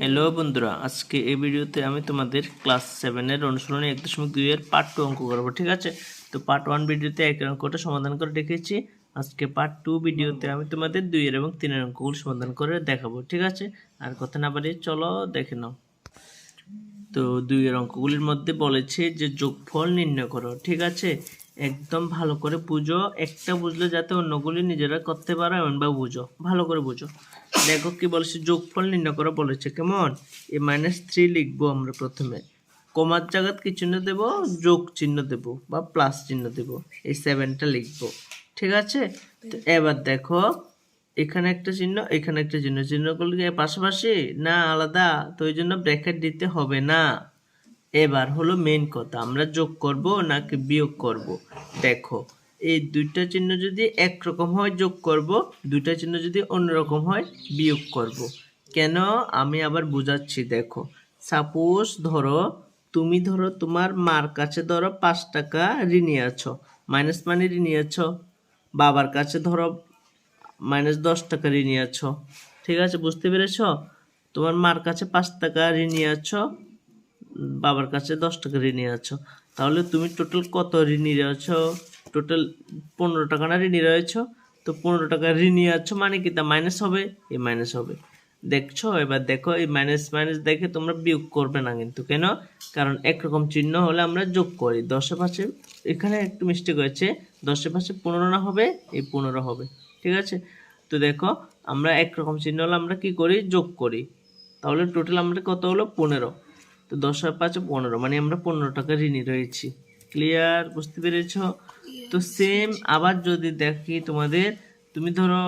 Hello বন্ধুরা, আজকে এই ভিডিওতে আমি তোমাদের ক্লাস সেভেনের অনুশীলনী এক দশমিক দুই এর পার্ট টু অঙ্ক করব, ঠিক আছে? তো পার্ট ওয়ান ভিডিওতে এক অঙ্কটা সমাধান করে রেখেছি। আজকে পার্ট টু ভিডিওতে আমি তোমাদের দুইয়ের এবং তিনের অঙ্কগুলো সমাধান করে দেখাবো, ঠিক আছে? আর কথা না বাড়িয়ে চলো দেখে নাও। তো দুইয়ের অঙ্কগুলির মধ্যে বলেছে যে যোগফল নির্ণয় করো, ঠিক আছে? একদম ভালো করে বুঝো। একটা বুঝলে যাতে অন্যগুলি নিজেরা করতে পারো, এমনভাবে বুঝো। ভালো করে বুঝো। দেখো কি বলেছে, যোগফল নির্ণয় করো বলেছে, কেমন? এ মাইনাস থ্রি লিখব আমরা প্রথমে। কমার জায়গাত কি চিহ্ন দেব? যোগ চিহ্ন দেব বা প্লাস চিহ্ন দেব। এই সেভেনটা লিখব। ঠিক আছে? তো এবার দেখো, এখানে একটা চিহ্ন, এখানে একটা চিহ্ন। চিহ্নগুলো পাশাপাশি না আলাদা, তো ওই জন্য ব্র্যাকেট দিতে হবে না। এবার হলো মেন কথা, আমরা যোগ করব নাকি বিয়োগ করব? দেখো, এই দুইটা চিহ্ন যদি একরকম হয়, যোগ করব, দুইটা চিহ্ন যদি অন্যরকম হয়, বিয়োগ করব। কেন? আমি আবার বুঝাচ্ছি, দেখো সাপোজ ধরো, তুমি ধরো তোমার মার কাছে ধরো পাঁচ টাকা ঋণী আছো মাইনাস মানে ঋণী আছো, বাবার কাছে ধরো মাইনাস দশ টাকা ঋণী আছো, ঠিক আছে, বুঝতে পেরেছ? তোমার মার কাছে পাঁচ টাকা ঋণী আছো বাবার কাছে দশ টাকা ঋণী আছো। তাহলে তুমি টোটাল কত ঋণী রয়েছো? টোটাল পনেরো টাকা না ঋণী রয়েছো? তো পনেরো টাকা ঋণী আছো মানে কি? তা মাইনাস হবে? এই মাইনাস হবে। দেখছ? এবার দেখো, এই মাইনাস মাইনাস দেখে তোমরা বিয়োগ করবে না কিন্তু। কেন? কারণ একরকম চিহ্ন হলে আমরা যোগ করি। দশে পাশে এখানে একটু মিস্টেক হয়েছে। দশে পাশে পনেরো না হবে? এই পনেরো হবে। ঠিক আছে? তো দেখো, আমরা একরকম চিহ্ন হলে আমরা কি করি? যোগ করি। তাহলে টোটাল আমরা কত হলো? পনেরো। তো দশ আর পাঁচে পনেরো মানে আমরা পনেরো টাকা ঋণী রয়েছি। ক্লিয়ার বুঝতে পেরেছ? তো সেম আবার যদি দেখি তোমাদের তুমি ধরো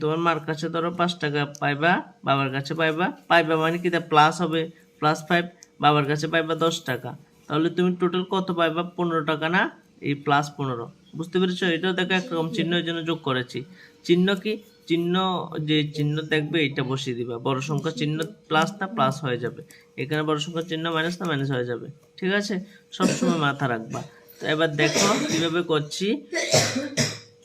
তোমার মার কাছে ধরো পাঁচ টাকা পাইবা বাবার কাছে পাইবা পাইবা মানে কি? প্লাস হবে প্লাস ফাইভ বাবার কাছে পাইবা দশ টাকা। তাহলে তুমি টোটাল কত পাইবা? পনেরো টাকা না? এই প্লাস পনেরো। বুঝতে পেরেছ? এটাও দেখো একরকম চিহ্নের জন্য যোগ করেছি। চিহ্ন কি? চিহ্ন, যে চিহ্ন দেখবে এটা বসিয়ে দিবা। বড় সংখ্যা চিহ্ন প্লাস না প্লাস হয়ে যাবে। এখানে বড় সংখ্যা চিহ্ন মাইনাস না মাইনাস হয়ে যাবে। ঠিক আছে? সবসময় মাথা রাখবা। তো এবার দেখো কীভাবে করছি।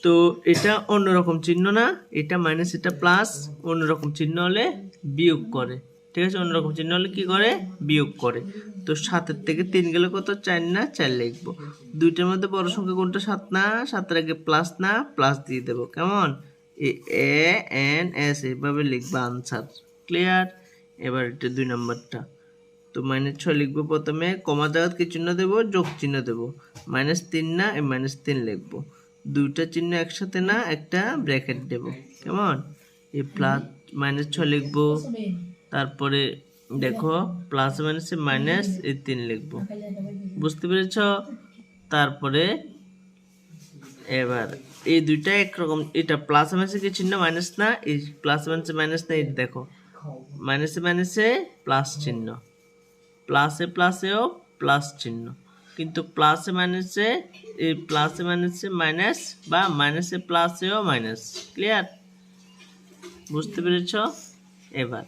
তো এটা অন্যরকম চিহ্ন না, এটা মাইনাস এটা প্লাস অন্যরকম চিহ্ন হলে বিয়োগ করে। ঠিক আছে? অন্যরকম চিহ্ন হলে কি করে? বিয়োগ করে। তো সাতের থেকে তিন গেলে কত? চার না, চার লিখব। দুইটার মধ্যে বড় সংখ্যা কোনটা? সাত না, সাতের আগে প্লাস না প্লাস দিয়ে দেবো। কেমন? এ এন, এস এভাবে লিখবা আনসার ক্লিয়ার এবার এটা দুই নম্বরটা। তো মাইনাস ছয় লিখব প্রথমে, কমা জায়গাত কি চিহ্ন দেবো? যোগ চিহ্ন দেবো। মাইনাস তিন না, এই মাইনাস তিন লিখব। দুইটা চিহ্ন একসাথে না, একটা ব্র্যাকেট দেব। কেমন? এই প্লাস মাইনাস ছয় লিখব। তারপরে দেখো প্লাস মাইনাসে মাইনাস এই তিন লিখব। বুঝতে পেরেছ? তারপরে এবার, এই দুইটা একরকম, এটা প্লাস মাইনাসে কি চিহ্ন মাইনাস না? এই প্লাস মাইনাসে মাইনাস না এটা দেখো মাইনাসে মাইনাসে প্লাস চিহ্ন। প্লাসে প্লাসেও প্লাস চিহ্ন। কিন্তু প্লাসে মাইনাসে এই প্লাসে মাইনাসে মাইনাস বা মাইনাসে প্লাসেও মাইনাস ক্লিয়ার বুঝতে পেরেছ? এবার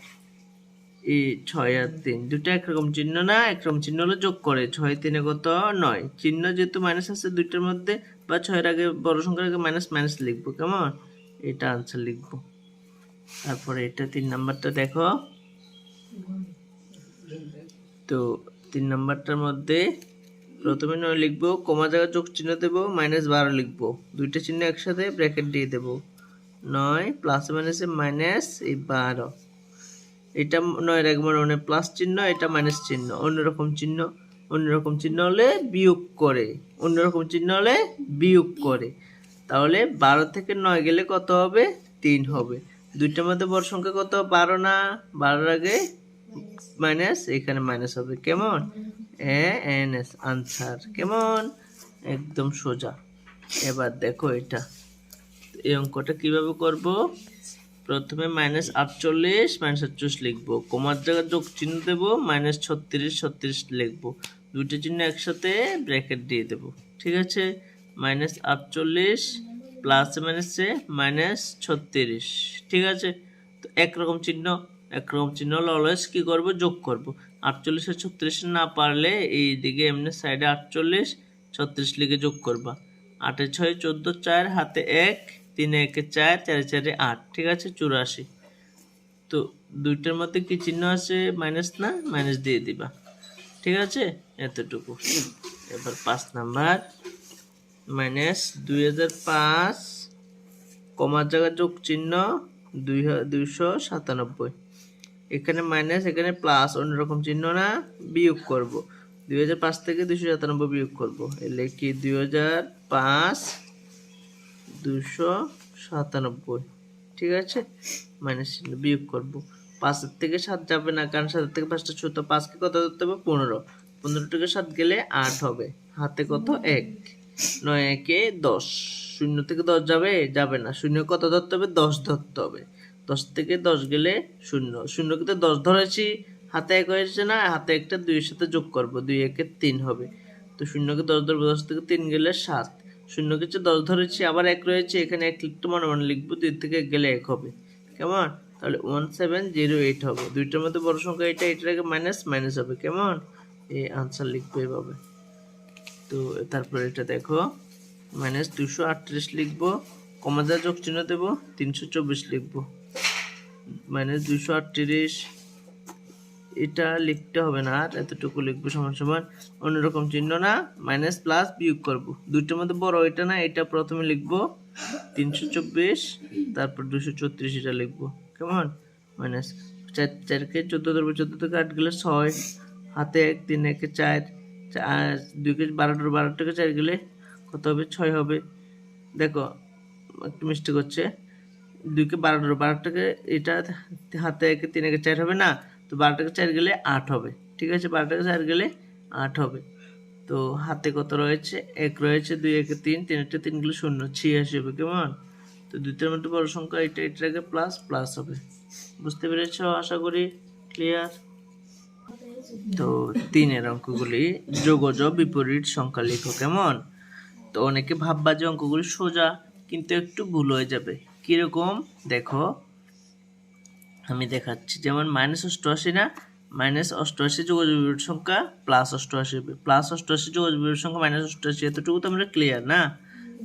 এই ছয় আর তিন। দুটো একরকম চিহ্ন না, একরকম চিহ্ন হলো যোগ করে। ছয় তিনে কত? নয়। চিহ্ন যেহেতু মাইনাস আছে, দুইটার মধ্যে বা ছয়ের আগে বড় সংখ্যার আগে মাইনাস মাইনাস লিখব, কেমন? এটা আনসার লিখব। তারপরে এটা তিন নাম্বারটা দেখো। তো তিন নাম্বারটার মধ্যে প্রথমে নয় লিখব, কমা জায়গা যোগ চিহ্ন দেবো মাইনাস বারো লিখব। দুইটা চিহ্ন একসাথে ব্র্যাকেট দিয়ে দেবো। নয় প্লাস মাইনাসে মাইনাস এই বারো। এটা নয়ের একবার মানে প্লাস চিহ্ন, এটা মাইনাস চিহ্ন। অন্যরকম চিহ্ন অন্যরকম চিহ্ন হলে বিয়োগ করে। অন্যরকম চিহ্ন হলে বিয়োগ করে। তাহলে বারো থেকে নয় গেলে কত হবে? তিন হবে। দুইটার মধ্যে বড় সংখ্যা কত? বারো না। বারোর আগে মাইনাস, এখানে মাইনাস হবে। কেমন? N, S, answer. কেমন? একদম সোজা। এবার দেখো এটা। এই অঙ্কটা কীভাবে করব? প্রথমে মাইনাস আটচল্লিশ মাইনাস আটচল্লিশ লিখব। কমার জায়গায় যোগ চিহ্ন দেবো মাইনাস ছত্রিশ ছত্রিশ লিখব। দুটো চিহ্ন একসাথে ব্র্যাকেট দিয়ে দেবো। ঠিক আছে? মাইনাস আটচল্লিশ প্লাস মাইনাসে মাইনাস ছত্রিশ। ঠিক আছে? তো একরকম চিহ্ন একরকম চিহ্ন হলে অলওয়েজ কী করব? যোগ করব। আটচল্লিশে ছত্রিশ না পারলে এই দিকে এমনি সাইডে আটচল্লিশ, ছত্রিশ লিখে যোগ করবা। আটে ছয়, চোদ্দ, চার, হাতে এক তিনে একে চার, চারে চারে আট, ঠিক আছে? চুরাশি। তো দুইটার মধ্যে কি চিহ্ন আছে? মাইনাস না? মাইনাস দিয়ে দিবা। ঠিক আছে? এতটুকু। এবার পাঁচ নাম্বার। মাইনাস দুই হাজার পাঁচ, কমার জায়গায় যোগ চিহ্ন দুই দুইশো সাতানব্বই। এখানে মাইনাস, এখানে প্লাস অন্যরকম চিহ্ন না? বিয়োগ করব। দুই হাজার পাঁচ থেকে দুইশো সাতানব্বই বিয়োগ করব। এলে কি দুই হাজার পাঁচ দুশো সাতানব্বই। ঠিক আছে? মাইনাস চিহ্ন বিয়োগ করব। পাঁচের থেকে সাত যাবে না, কারণ সাতের থেকে পাঁচটা ছোট। পাঁচকে কত ধরতে হবে? পনেরো। পনেরো থেকে সাত গেলে আট হবে। হাতে কত? এক। নয়, একে দশ। শূন্য থেকে দশ যাবে? যাবে না। শূন্য কত ধরতে হবে? দশ ধরতে হবে। দশ থেকে দশ গেলে শূন্য। শূন্য কিন্তু দশ ধরেছি। হাতে এক হয়েছে না? হাতে একটা দুইয়ের সাথে যোগ করব। দুই একে তিন হবে। তো শূন্যকে দশ ধরবো। দশ থেকে তিন গেলে সাত। শূন্য কিছু দশ ধরেছি, আবার এক রয়েছে, এখানে এক লিখতে মনে মনে লিখব দুই থেকে গেলে এক হবে। কেমন? তাহলে ওয়ান সেভেন জিরো এইট হবে। দুইটার মধ্যে বড় সংখ্যা এটা আগে মাইনাস মাইনাস হবে। কেমন? এই আনসার লিখব এভাবে। তো তারপরে এটা দেখো মাইনাস দুশো আটত্রিশ লিখব, কমা যা যোগ চিহ্ন দেবো, তিনশো চব্বিশ লিখব। মাইনাস দুশো আটত্রিশ এটা লিখতে হবে না, আর এতটুকু লিখব, সমান সমান, অন্যরকম চিহ্ন না মাইনাস প্লাস বিয়োগ করব। দুইটার মধ্যে বড় এটা না, এটা প্রথমে লিখব, তিনশো চব্বিশ, তারপর দুশো চৌত্রিশ এটা লিখব, কেমন? মাইনাস চার, চারকে চোদ্দ ধরবো, চোদ্দ থেকে আট গেলে ছয়, হাতে এক, তিন একে চার চার, দুইকে বারোটার বারো থেকে চার গেলে কত হবে? ছয় হবে। দেখো, একটু মিস্টেক হচ্ছে দুইকে বারোটার বারোটাকে এটা হাতে একে, তিন একে চার হবে না তো বারোটাকে চার গেলে আট হবে। ঠিক আছে? বারোটাকে চার গেলে আট হবে। তো হাতে কত রয়েছে? এক রয়েছে, দুই, একে তিন তিন একটা তিন গেলে শূন্য, ছিয়াশি হবে। কেমন? তো দুইটার মধ্যে বড় সংখ্যা এটা এটার আগে প্লাস প্লাস হবে। বুঝতে পেরেছ? আশা করি ক্লিয়ার তো তিনের অঙ্কগুলি যোগজ বিপরীত সংখ্যা লিখো, কেমন? তো অনেকে ভাববা যে অঙ্কগুলি সোজা, কিন্তু একটু ভুল হয়ে যাবে। কীরকম? দেখো। আমি দেখাচ্ছি। যেমন মাইনাস অষ্টআশি না মাইনাস অষ্টআশি যোগ বিপরীত সংখ্যা প্লাস অষ্টআশি। প্লাস অষ্টআশি যোগ বিপরীত সংখ্যা মাইনাস অষ্টআশি। এতটুকু তো আমরা ক্লিয়ার না?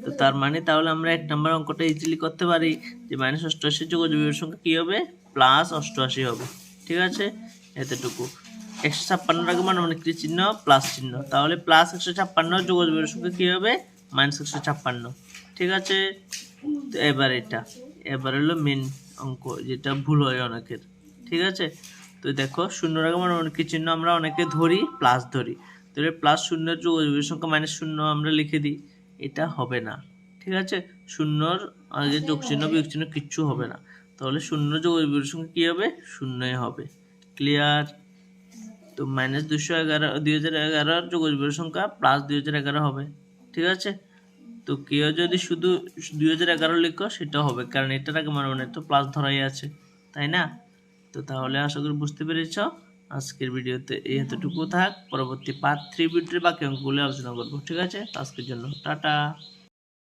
তো তার মানে তাহলে আমরা এক নম্বর অঙ্কটা ইজিলি করতে পারি যে মাইনাস অষ্টআশি যোগ বিপরীত সংখ্যা কী হবে? প্লাস অষ্টআশি হবে। ঠিক আছে? এতটুকু। একশো ছাপ্পান্নর আগে মানে মানে কি চিহ্ন প্লাস চিহ্ন। তাহলে প্লাস একশো ছাপ্পান্ন যোগ বিপরীত সংখ্যা কী হবে? মাইনাস একশো ছাপ্পান্ন। ঠিক আছে? এবার এটা। এবার হলো মেন অঙ্ক, যেটা ভুল হয় অনেকের। ঠিক আছে? তো দেখো শূন্যর আগে মানে অনেক চিহ্ন আমরা অনেকে ধরি প্লাস ধরি। তাহলে প্লাস শূন্যের যোগ সংখ্যা মাইনাস শূন্য আমরা লিখে দিই। এটা হবে না। ঠিক আছে? শূন্যর আগে যোগ চিহ্ন, বিয়োগ চিহ্ন কিচ্ছু হবে না। তাহলে শূন্য যোগ সংখ্যা কী হবে? শূন্যই হবে। ক্লিয়ার তো মাইনাস দুশো এগারো, দুই হাজার এগারোর যোগ সংখ্যা প্লাস দুই হাজার এগারো হবে। ঠিক আছে? তো কেউ যদি শুধু দুই হাজার এগারো লিখো সেটা হবে। কারণ এটার আগে মানে অনেক তো প্লাস ধরাই আছে, তাই না? তো তাহলে আশা করি বুঝতে পেরেছ। আজকের ভিডিওতে এই এতটুকু থাক। পরবর্তী পার্ট থ্রি ভিডিওর বাকি অঙ্কগুলো আলোচনা করব, ঠিক আছে? আজকের জন্য টাটা।